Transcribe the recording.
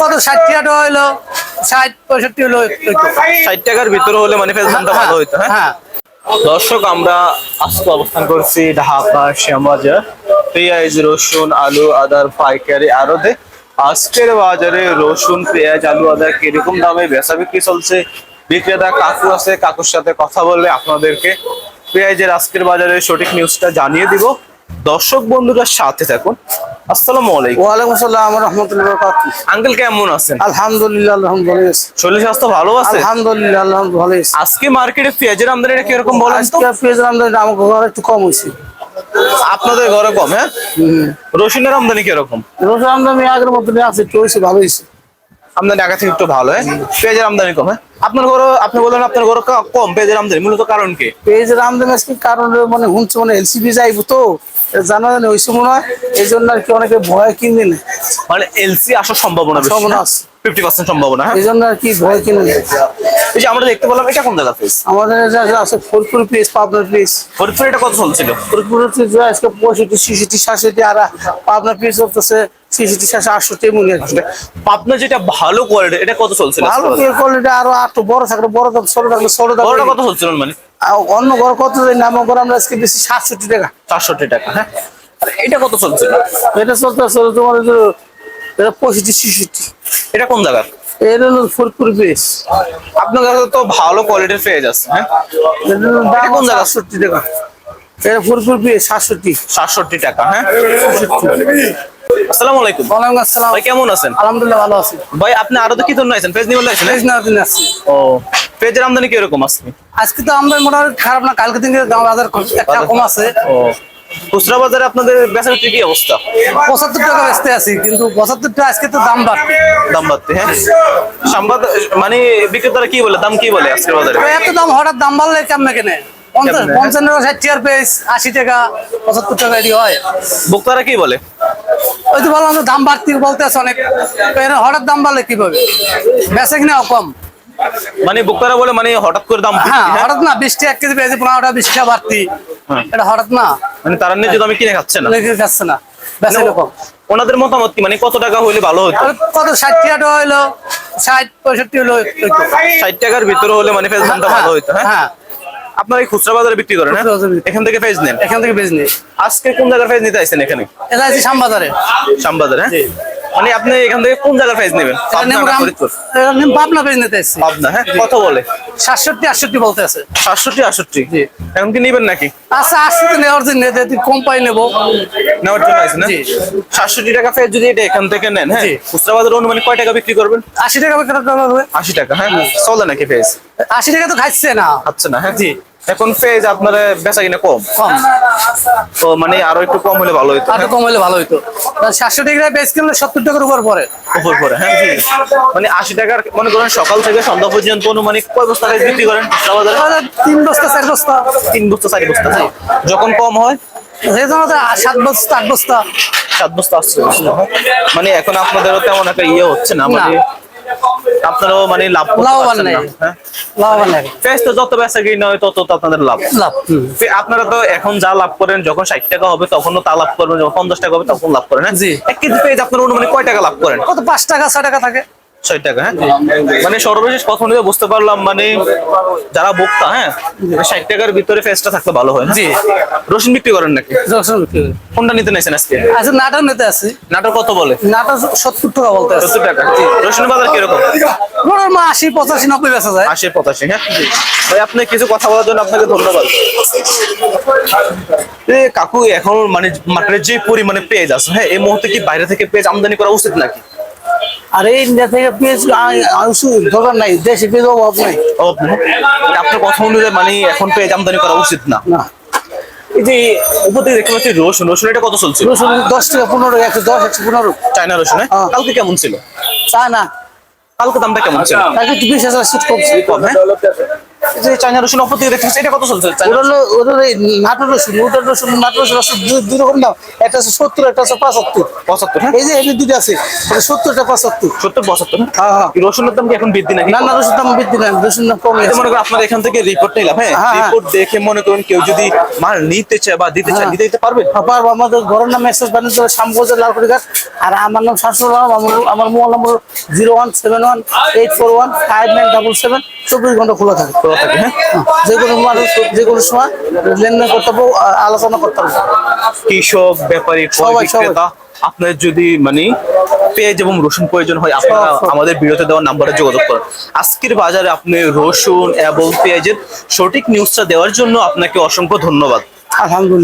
কত ষাট টাকা হইল? ষাট পঁয়ষট্টি হলো একটু একটু। ষাট টাকার ভিতরে হলে মানে পেঁয়াজ দামটা ভালো হইতো হ্যাঁ? হ্যাঁ। দর্শক আমরা আজকে অবস্থান করছি ঢাকা শ্যামবাজার পেঁয়াজ রসুন আলু আদার পাইকারি আরতে আজকের বাজারে রসুন পেঁয়াজ আলু আদা কীরকম দামে বেচা বিক্রি চলছে? বিক্রেতা কাকু আছে কাকুর সাথে কথা বলে আপনাদেরকে। পেঁয়াজের আজকের বাজারে সঠিক নিউজটা জানিয়ে দিব। দর্শক বন্ধুরা সাথে থাকুন। আসসালামু আলাইকুম। ওয়ালাইকুম আসসালাম রহমতুল্লাহ বারাকাতুহু। আঙ্কেল কেমন আছেন? আলহামদুলিল্লাহ আলহামদুলিল্লাহ। ভালো আছি। শরীর স্বাস্থ্য ভালো আছে? আলহামদুলিল্লাহ আলহামদুলিল্লাহ। ভালো আছি। আজকে মার্কেটে পেঁয়াজের আমদানিটা কীরকম বলেন তো? আজকে পেঁয়াজের আমদানি আমার ঘরে একটু কম হয়েছে। আপনাদের ঘরে কম হ্যাঁ? রসুনের আমদানি কীরকম? রোজ আমদানি আগের মতনই আছে একটু হয়েছে ভালো আমদানি আগে থেকে একটু ভালো হ্যাঁ? পেঁয়াজের আমদানি কম হ্যাঁ? আপনার ঘরে আপনি বললেন আপনার ঘরে কম পেঁয়াজের আমদানি মূলত কারণ কি? পেঁয়াজের আমদানি আজকে কারণ মানে শুনছে মানে এলসিবি যাইব তো জানা জানি হয়েছে এই জন্য আর কি অনেকে ভয় কিনে নেয়। মানে এলসি আসার সম্ভাবনা বেশি সম্ভাবনা আছে। ফিফটি পার্সেন্ট সম্ভাবনা হ্যাঁ? এই জন্য আর কি ভয় কিনে নেয়। এই যে আমরা দেখতে পেলাম এটা কোন জায়গা পেঁয়াজ আমাদের যে আছে ফরিদপুর পিস পাবনার পিস ফরিদপুর এটা কত চলছিল ফরিদপুর হচ্ছে যে আজকে পঁয়ষট্টি ছিষট্টি সাতষট্টি আর পাবনার পিস হচ্ছে ছিষট্টি সাতশো আটষট্টি হচ্ছে পাবনা যেটা ভালো কোয়ালিটি এটা কত চলছিল ভালো কোয়ালিটি আরও একটু বড় থাকলে বড় ছোট থাকলে ছোট। দাম কত চলছিল মানে? অন্য ঘর কত দেয় না ঘর আমরা আজকে বেশি সাতষট্টি টাকা। চারষট্টি টাকা হ্যাঁ? এটা কত চলছিল এটা চলতে তোমার এটা পঁয়ষট্টি ছিষট্টি। এটা কোন জায়গা এটা হলো ফরিদপুর পিস আপনার কাছে তো ভালো কোয়ালিটির পেঁয়াজ আছে হ্যাঁ? এটা কোন জায়গা? সাতষট্টি টাকা। এটা পিস সাতষট্টি। সাতষট্টি টাকা হ্যাঁ? আসসালামু আলাইকুম। ওয়ালাইকুম আসসালাম। ভাই কেমন আছেন? আলহামদুলিল্লাহ ভালো আছি। ভাই আপনি আরও তো কি জন্য আছেন পেঁয়াজ নিয়ে আছেন পেঁয়াজ নেওয়ার জন্য আসছি। ও পেঁয়াজের আমদানি কীরকম আজকে? আজকে তো আমরা মোটামুটি খারাপ না কালকে দিন দাম বাজার একটা কম আছে। ও খুচরা বাজারে আপনাদের বেচা কি অবস্থা? পঁচাত্তর টাকা বেচতে আছি কিন্তু পঁচাত্তর টাকা আজকে তো দাম বাড়বে দাম বাড়তে হ্যাঁ? মানে বিক্রেতারা কি বলে দাম কি বলে আজকের বাজারে? এত দাম হঠাৎ দাম বাড়লে কেমনে কেনে? পঞ্চান্ন ষাট টাকার পেস আশি টাকা পঁচাত্তর টাকা এটি হয়। ভোক্তারা কি বলে? ওই তো বললাম দাম বাড়তি বলতে আছে অনেক হঠাৎ দাম বাড়লে কীভাবে? বেচে কিনা কম। মানে ভোক্তারা বলে মানে হঠাৎ করে দাম হ্যাঁ হ্যাঁ? হঠাৎ না বৃষ্টি এক কেজি পেয়েছে পনেরো টাকা বিশ বাড়তি এটা হঠাৎ না। মানে তারা নিজে দামে কিনে খাচ্ছে না। লেগে যাচ্ছে না। বেচে এরকম ওনাদের মতামত কি? মানে কত টাকা হইলে ভালো হতো কত ষাট টাকা হইল ষাট পঁয়ষট্টি হলো। ষাট টাকার ভিতরে হলে মানে পেঁয়াজ দামটা ভালো হ্যাঁ? হ্যাঁ। আপনারা এই খুচরা বাজারে বিক্রি করেন হ্যাঁ। এখান থেকে ফেজ নেন। এখান থেকে ফেজ নিই। আজকে কোন জায়গার ফেজ নিতে আসছেন এখানে? এটা আছে শ্যামবাজারে শ্যামবাজার হ্যাঁ? মানে আপনি এখান থেকে কোন জায়গার পেঁয়াজ নেবেন? পাবনা বেচ নিতে এসছি। পাবনা হ্যাঁ কত বলে। সাতষট্টি আটষট্টি বলতে আছে। সাতষট্টি আটষট্টি? এখন কি নিবেন নাকি? আচ্ছা আটষট্টি নেওয়ার জন্য কম পাই নেব। নেওয়ার জন্য আছে না। সাতষট্টি টাকা ফের যদি এটা এখান থেকে নেন হ্যাঁ। খুচরা বাজারে অনুমানে কয় টাকা বিক্রি করবেন? আশি টাকা বিক্রি আশি টাকা হ্যাঁ? চলে নাকি ফেজ আশি টাকা তো খাইছে না। আচ্ছা না হ্যাঁ? জি। এখন ফেজ আপনার বেচা কিনা কম? কম। তো মানে আরও একটু কম হলে ভালো হতো আর একটু কম হলে ভালো হইতো। সাতশো টাকা বেচ কিনলে সত্তর টাকার উপর পরে উপর পরে হ্যাঁ জি। মানে আশি টাকার মনে করেন সকাল থেকে সন্ধ্যা পর্যন্ত অনুমানিক কয় বস্তা বিক্রি করেন তিন বস্তা চার বস্তা। তিন বস্তা চার বস্তা। যখন কম হয়? সাত বস্তা আট বস্তা। সাত বস্তা আসছে মানে এখন আপনাদেরও তেমন একটা ইয়ে হচ্ছে না মানে আপনারাও মানে লাভ করতে লাভবান নেই। হ্যাঁ? লাভবান তো যত বেচা কিনা হয় তত তো আপনাদের লাভ। লাভ আপনারা তো এখন যা লাভ করেন যখন ষাট টাকা হবে তখনও তা লাভ করবেন যখন পঞ্চাশ টাকা হবে তখন লাভ করেন হ্যাঁ? জি। এক কেজি পেয়ে আপনার অনুমানে কয় টাকা লাভ করেন? কত পাঁচ টাকা ছয় টাকা থাকে। টাকা হ্যাঁ? মানে সর্বশেষ অনুযায়ী বুঝতে পারলাম মানে যারা ভোক্তা হ্যাঁ ষাট টাকার ভিতরে ফেসটা থাকলে ভালো হয়? জি। রসুন বিক্রি করেন নাকি? বিক্রি কোনটা নিতে আজকে? আচ্ছা নাটক নিতে আসি। নাটক কত বলে? নাটক সত্তর টাকা বলতে সত্তর টাকা। রসুন বাজার কীরকম? মা আশি পঁচাশি নব্বই বেচা যায়। আশি পঁচাশি হ্যাঁ? ভাই আপনি কিছু কথা বলার জন্য আপনাকে ধন্যবাদ। কাকু এখন মানে মার্কেটের যে পরিমাণে পেজ আছে হ্যাঁ এই মুহূর্তে কি বাইরে থেকে পেজ আমদানি করা উচিত নাকি? আর এই ইন্ডিয়া থেকে পেঁয়াজ দরকার নাই দেশে পেঁয়াজ অভাব নাই। ও, আপনার কথা অনুযায়ী মানে এখন পেজ আমদানি করা উচিত না। না। এই যে উপর থেকে দেখতে পাচ্ছি রসুন রসুন এটা কত চলছে রসুন দশ টাকা পনেরো একশো দশ একশো পনেরো। চায়না রসুন হ্যাঁ? হ্যাঁ। কালকে কেমন ছিল? চায়না। না কালকে দামটা কেমন ছিল? একটু বিশ হাজার সুদ কমছে কম হ্যাঁ? যে চায়না রসুন অপর দিকে দেখতেছি এটা কত চলছে চায়না ওটা হলো ওটা নাটোর রসুন ওটার রসুন নাটোর রসুন দুই দুই রকম দাম। একটা সত্তর একটা আছে পঁচাত্তর। পঁচাত্তর হ্যাঁ? এই যে এখানে দুটো আছে সত্তরটা পঁচাত্তর। সত্তর পঁচাত্তর হ্যাঁ? হ্যাঁ হ্যাঁ। রসুনের দাম কি এখন বৃদ্ধি নাকি? না না রসুন দাম বৃদ্ধি না রসুন দাম কমে এই যে আছে মনে করেন আপনার এখান থেকে রিপোর্ট নিলাম হ্যাঁ? হ্যাঁ, হ্যাঁ। রিপোর্ট দেখে মনে করুন কেউ যদি মাল নিতে চায় বা দিতে চায় হ্যাঁ। দিতে পারবে? আবার আমাদের ঘরের নাম এক্সেস বাণিজ্য শ্যামগঞ্জের লালকুড়ি ঘাট আর আমার নাম আমার আমার mobile number zero one seven one eight four one five nine double seven চব্বিশ ঘণ্টা খোলা থাকে। থাকে হ্যাঁ? যে কোনো মানুষ যে কোনো সময় লেনদেন করতে পারব আলোচনা করতে পারব। কৃষক ব্যাপারী সবাই, সবাই। আপনার যদি মানে পেঁয়াজ এবং রসুন প্রয়োজন হয় আপনারা। আমাদের বিরতি দেওয়ার নাম্বারে যোগাযোগ করেন। আজকের বাজারে আপনি রসুন এবং পেঁয়াজের সঠিক নিউজটা দেওয়ার জন্য আপনাকে অসংখ্য ধন্যবাদ। আলহামদুলিল্লাহ।